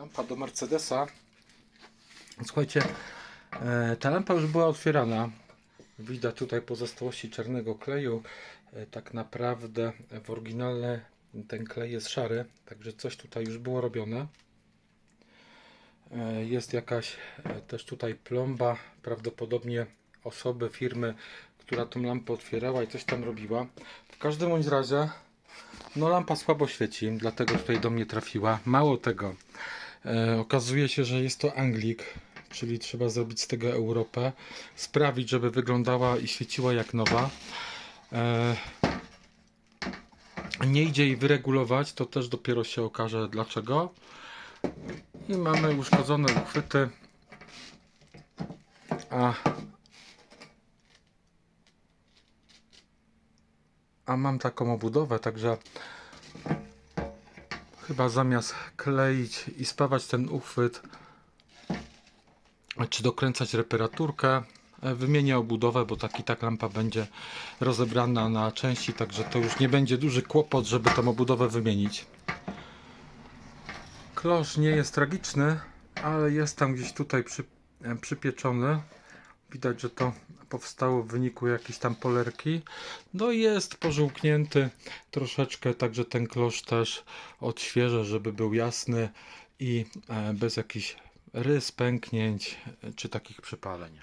Lampa do Mercedesa. Słuchajcie, e, ta lampa już była otwierana. Widać tutaj pozostałości czarnego kleju. E, Tak naprawdę w oryginale ten klej jest szary, także coś tutaj już było robione. E, Jest jakaś też tutaj plomba, prawdopodobnie osoby, firmy, która tą lampę otwierała i coś tam robiła. W każdym bądź razie, no lampa słabo świeci, dlatego tutaj do mnie trafiła. Mało tego, okazuje się, że jest to Anglik, czyli trzeba zrobić z tego Europę, sprawić, żeby wyglądała i świeciła jak nowa. E, nie idzie jej wyregulować, to też dopiero się okaże dlaczego. I mamy uszkodzone uchwyty. A, a mam taką obudowę, także chyba zamiast kleić i spawać ten uchwyt, czy dokręcać reparaturkę, e, wymienię obudowę, bo tak i tak lampa będzie rozebrana na części, także to już nie będzie duży kłopot, żeby tą obudowę wymienić. Klosz nie jest tragiczny, ale jest tam gdzieś tutaj przy, e, przypieczony. Widać, że to powstało w wyniku jakiejś tam polerki. No jest pożółknięty troszeczkę, także ten klosz też odświeżę, żeby był jasny i e, bez jakichś rys, pęknięć e, czy takich przypaleń.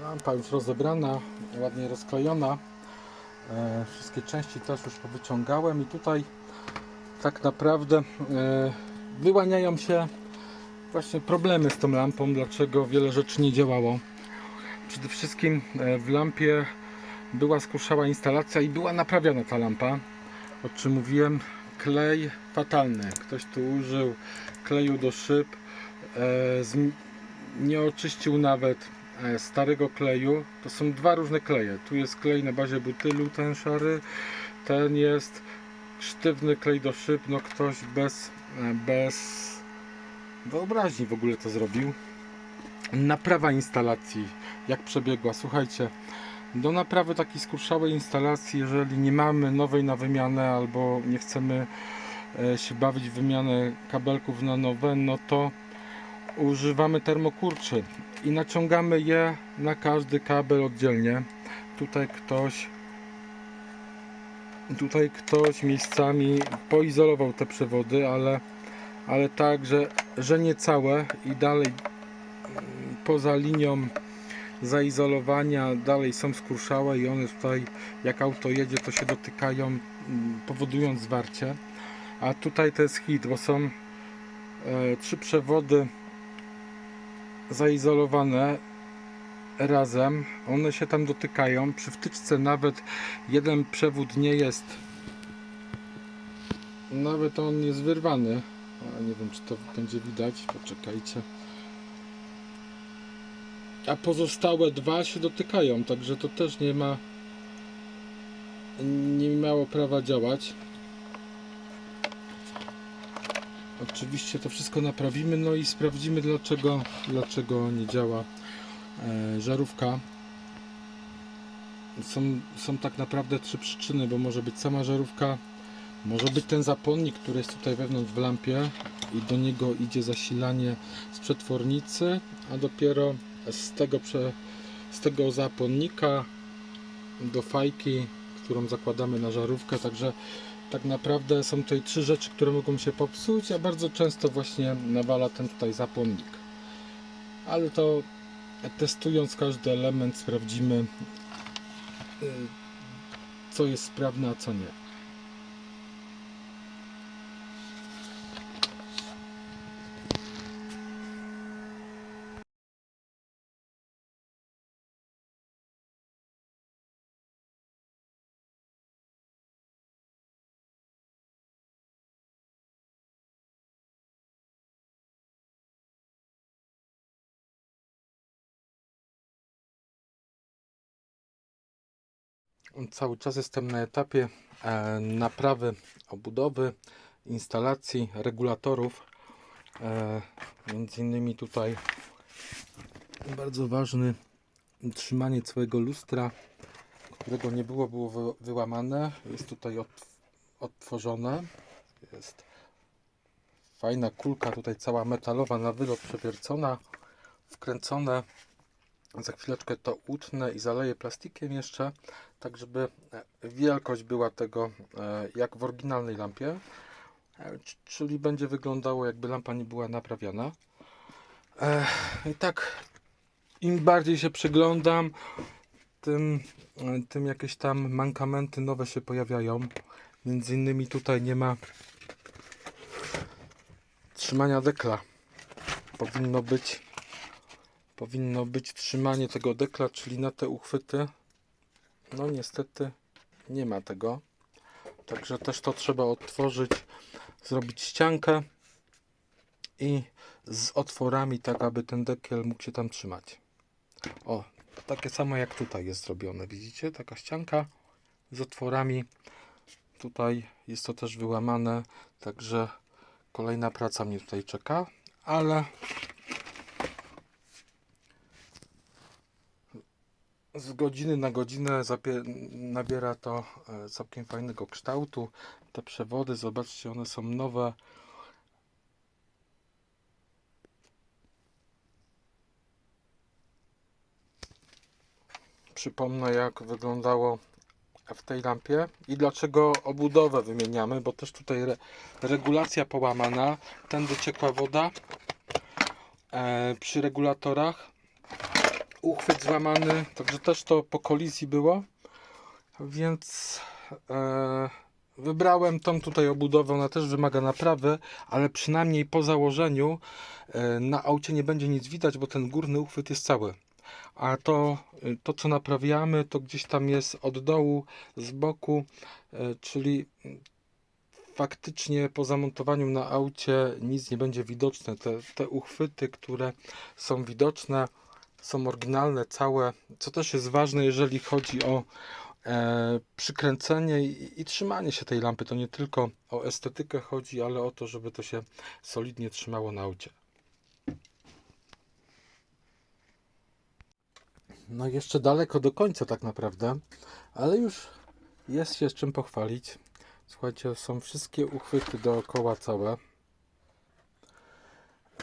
Lampa już rozebrana, ładnie rozklejona. E, wszystkie części też już powyciągałem i tutaj tak naprawdę wyłaniają się właśnie problemy z tą lampą, dlaczego wiele rzeczy nie działało. Przede wszystkim e, w lampie była skruszała instalacja i była naprawiana ta lampa. O czym mówiłem, klej fatalny. Ktoś tu użył kleju do szyb, e, nie oczyścił nawet e, starego kleju. To są dwa różne kleje. Tu jest klej na bazie butylu, ten szary, ten jest sztywny klej do szyb. No ktoś bez, bez wyobraźni w ogóle to zrobił. Naprawa instalacji, jak przebiegła. Słuchajcie, do naprawy takiej skurczałej instalacji, jeżeli nie mamy nowej na wymianę albo nie chcemy e, się bawić w wymianę kabelków na nowe, no to używamy termokurczy i naciągamy je na każdy kabel oddzielnie. Tutaj ktoś tutaj ktoś miejscami poizolował te przewody, ale, ale tak, że, że nie całe i dalej mm, poza linią zaizolowania dalej są skurszałe i one tutaj jak auto jedzie to się dotykają mm, powodując zwarcie. A tutaj to jest hit, bo są e, trzy przewody zaizolowane razem. One się tam dotykają. Przy wtyczce nawet jeden przewód nie jest. Nawet on jest wyrwany. Nie wiem czy to będzie widać. Poczekajcie. A pozostałe dwa się dotykają, także to też nie ma nie miało prawa działać. Oczywiście to wszystko naprawimy, no i sprawdzimy dlaczego, dlaczego nie działa żarówka. Są, są tak naprawdę trzy przyczyny, bo może być sama żarówka, może być ten zapłonnik, który jest tutaj wewnątrz w lampie i do niego idzie zasilanie z przetwornicy, a dopiero z tego, prze, z tego zapłonnika do fajki, którą zakładamy na żarówkę, także tak naprawdę są tutaj trzy rzeczy, które mogą się popsuć, a bardzo często właśnie nawala ten tutaj zapłonnik. Ale to testując każdy element sprawdzimy y, co jest sprawne, a co nie. Cały czas jestem na etapie e, naprawy obudowy, instalacji, regulatorów. E, między innymi tutaj bardzo ważny trzymanie całego lustra, którego nie było, było wy, wyłamane. Jest tutaj od, odtworzone. Jest fajna kulka, tutaj cała metalowa na wylot przewiercona, wkręcone. Za chwileczkę to utnę i zaleję plastikiem jeszcze, tak żeby e, wielkość była tego e, jak w oryginalnej lampie. E, Czyli będzie wyglądało jakby lampa nie była naprawiana. I tak im bardziej się przyglądam, tym, tym jakieś tam mankamenty nowe się pojawiają. Między innymi tutaj nie ma trzymania dekla. Powinno być powinno być trzymanie tego dekla, czyli na te uchwyty. No niestety nie ma tego. Także też to trzeba odtworzyć, zrobić ściankę i z otworami, tak aby ten dekiel mógł się tam trzymać. O, takie samo jak tutaj jest zrobione, widzicie? Taka ścianka z otworami. Tutaj jest to też wyłamane, także kolejna praca mnie tutaj czeka, ale z godziny na godzinę nabiera to e, całkiem fajnego kształtu. Te przewody, zobaczcie, one są nowe. Przypomnę, jak wyglądało w tej lampie i dlaczego obudowę wymieniamy, bo też tutaj re- regulacja połamana, tędy ciekła woda e, przy regulatorach uchwyt złamany, także też to po kolizji było, więc e, wybrałem tą tutaj obudowę, ona też wymaga naprawy, ale przynajmniej po założeniu e, na aucie nie będzie nic widać, bo ten górny uchwyt jest cały. A to, to co naprawiamy, to gdzieś tam jest od dołu, z boku, e, czyli faktycznie po zamontowaniu na aucie nic nie będzie widoczne. Te, te uchwyty, które są widoczne, są oryginalne, całe, co też jest ważne, jeżeli chodzi o e, przykręcenie i, i trzymanie się tej lampy. To nie tylko o estetykę chodzi, ale o to, żeby to się solidnie trzymało na aucie. No jeszcze daleko do końca tak naprawdę, ale już jest się z czym pochwalić. Słuchajcie, są wszystkie uchwyty dookoła całe.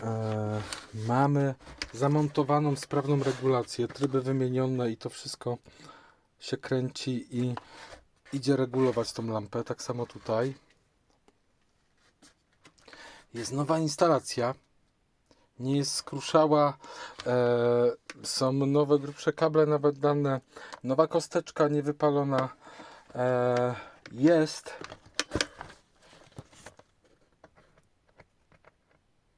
E, mamy zamontowaną sprawną regulację, tryby wymienione i to wszystko się kręci i idzie regulować tą lampę. Tak samo tutaj. Jest nowa instalacja. Nie jest skruszała. E, są nowe grubsze kable nawet dane. Nowa kosteczka niewypalona. E, jest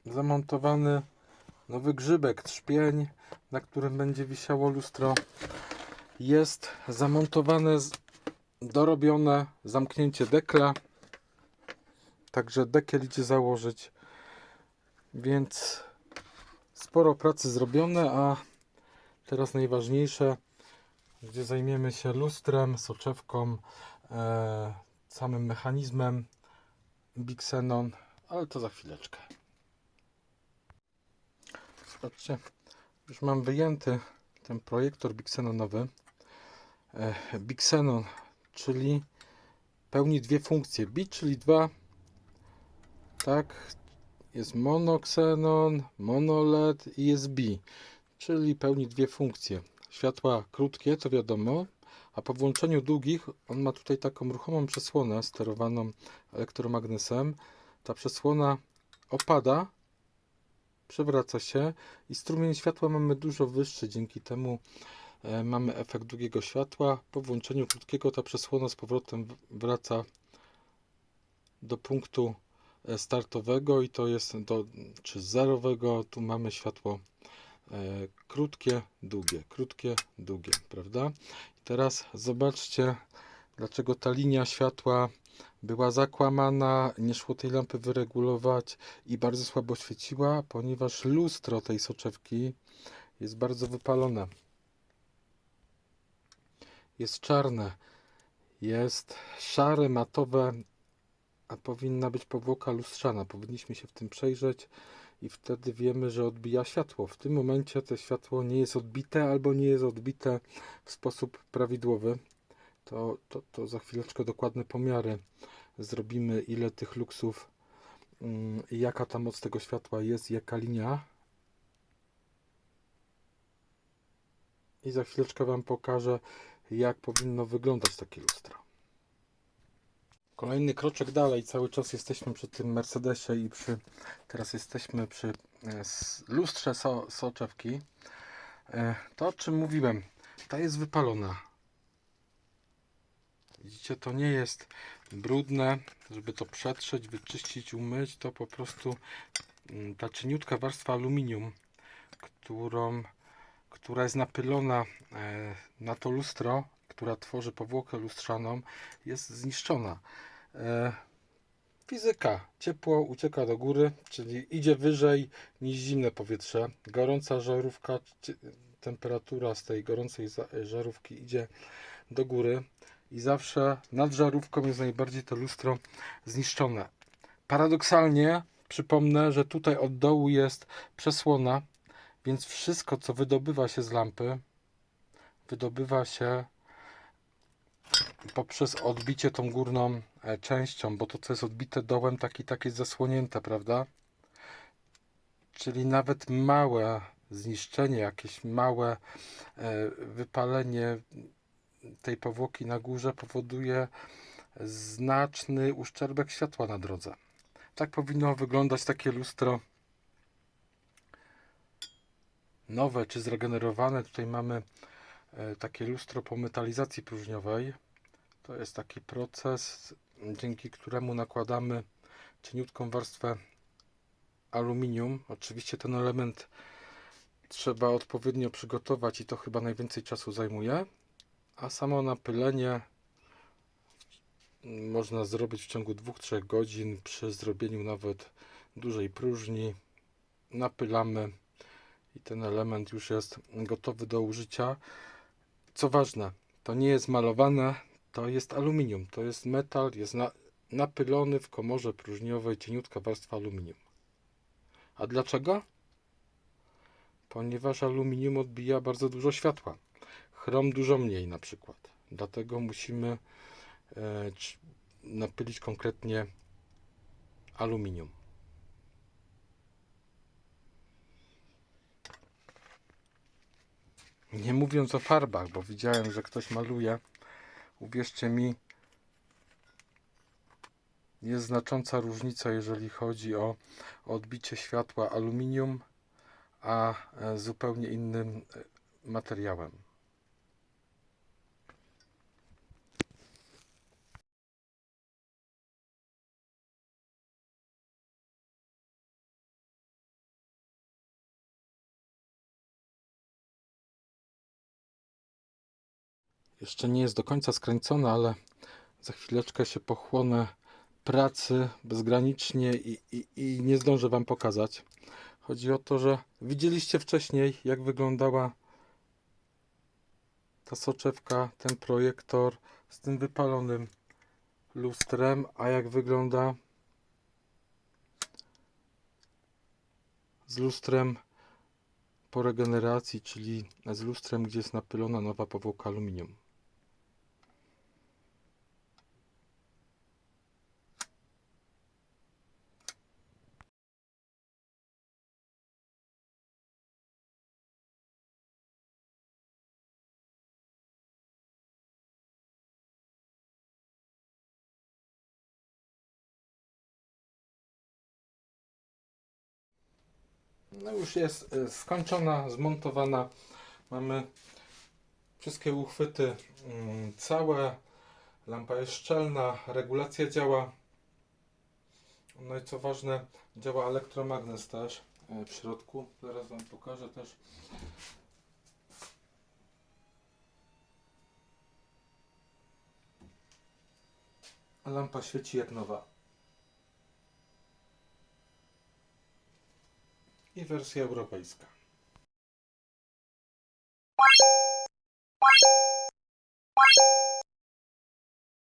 zamontowany nowy grzybek, trzpień, na którym będzie wisiało lustro. Jest zamontowane, dorobione zamknięcie dekla. Także dekiel idzie założyć. Więc sporo pracy zrobione, a teraz najważniejsze, gdzie zajmiemy się lustrem, soczewką, e, samym mechanizmem Bixenon, ale to za chwileczkę. Zobaczcie, już mam wyjęty ten projektor Bixenonowy. E, Bixenon, czyli pełni dwie funkcje. Bit, czyli dwa, tak, jest monoksenon, monoled i jest B, czyli pełni dwie funkcje. Światła krótkie, to wiadomo, a po włączeniu długich, on ma tutaj taką ruchomą przesłonę sterowaną elektromagnesem. Ta przesłona opada, przewraca się i strumień światła mamy dużo wyższy, dzięki temu e, mamy efekt długiego światła. Po włączeniu krótkiego ta przesłona z powrotem wraca do punktu e, startowego i to jest do czy zerowego. Tu mamy światło e, krótkie, długie, krótkie, długie, prawda? I teraz zobaczcie, dlaczego ta linia światła była zakłamana, nie szło tej lampy wyregulować i bardzo słabo świeciła, ponieważ lustro tej soczewki jest bardzo wypalone. Jest czarne, jest szare, matowe, a powinna być powłoka lustrzana. Powinniśmy się w tym przejrzeć i wtedy wiemy, że odbija światło. W tym momencie to światło nie jest odbite albo nie jest odbite w sposób prawidłowy. To, to, to za chwileczkę dokładne pomiary zrobimy, ile tych luksów mm, jaka ta moc tego światła jest, jaka linia. I za chwileczkę Wam pokażę, jak powinno wyglądać takie lustro. Kolejny kroczek dalej, cały czas jesteśmy przy tym Mercedesie i przy, teraz jesteśmy przy e, lustrze so, soczewki. E, To o czym mówiłem, ta jest wypalona. Widzicie, to nie jest brudne, żeby to przetrzeć, wyczyścić, umyć, to po prostu mm, ta cieniutka warstwa aluminium, którą, która jest napylona e, na to lustro, która tworzy powłokę lustrzaną, jest zniszczona. E, Fizyka. Ciepło ucieka do góry, czyli idzie wyżej niż zimne powietrze. Gorąca żarówka, temperatura z tej gorącej za- żarówki idzie do góry i zawsze nad żarówką jest najbardziej to lustro zniszczone. Paradoksalnie przypomnę, że tutaj od dołu jest przesłona, więc wszystko co wydobywa się z lampy wydobywa się poprzez odbicie tą górną e, częścią, bo to co jest odbite dołem, taki tak jest zasłonięte, prawda? Czyli nawet małe zniszczenie, jakieś małe e, wypalenie tej powłoki na górze powoduje znaczny uszczerbek światła na drodze. Tak powinno wyglądać takie lustro nowe czy zregenerowane. Tutaj mamy e, takie lustro po metalizacji próżniowej. To jest taki proces, dzięki któremu nakładamy cieniutką warstwę aluminium. Oczywiście ten element trzeba odpowiednio przygotować i to chyba najwięcej czasu zajmuje. A samo napylenie można zrobić w ciągu 2-3 godzin przy zrobieniu nawet dużej próżni. Napylamy i ten element już jest gotowy do użycia. Co ważne, to nie jest malowane, to jest aluminium, to jest metal, jest na, napylony w komorze próżniowej cieniutka warstwa aluminium. A dlaczego? Ponieważ aluminium odbija bardzo dużo światła. Chrom dużo mniej na przykład. Dlatego musimy e, napylić konkretnie aluminium. Nie mówiąc o farbach, bo widziałem, że ktoś maluje. Uwierzcie mi, jest znacząca różnica, jeżeli chodzi o odbicie światła aluminium, a e, zupełnie innym e, materiałem. Jeszcze nie jest do końca skręcona, ale za chwileczkę się pochłonę pracy bezgranicznie i, i, i nie zdążę Wam pokazać. Chodzi o to, że widzieliście wcześniej, jak wyglądała ta soczewka, ten projektor z tym wypalonym lustrem, a jak wygląda z lustrem po regeneracji, czyli z lustrem, gdzie jest napylona nowa powłoka aluminium. No już jest e, skończona, zmontowana. Mamy wszystkie uchwyty mm, całe. Lampa jest szczelna, regulacja działa. No i co ważne, działa elektromagnes też e, w środku. Zaraz Wam pokażę też. Lampa świeci jak nowa. i wersja europejska.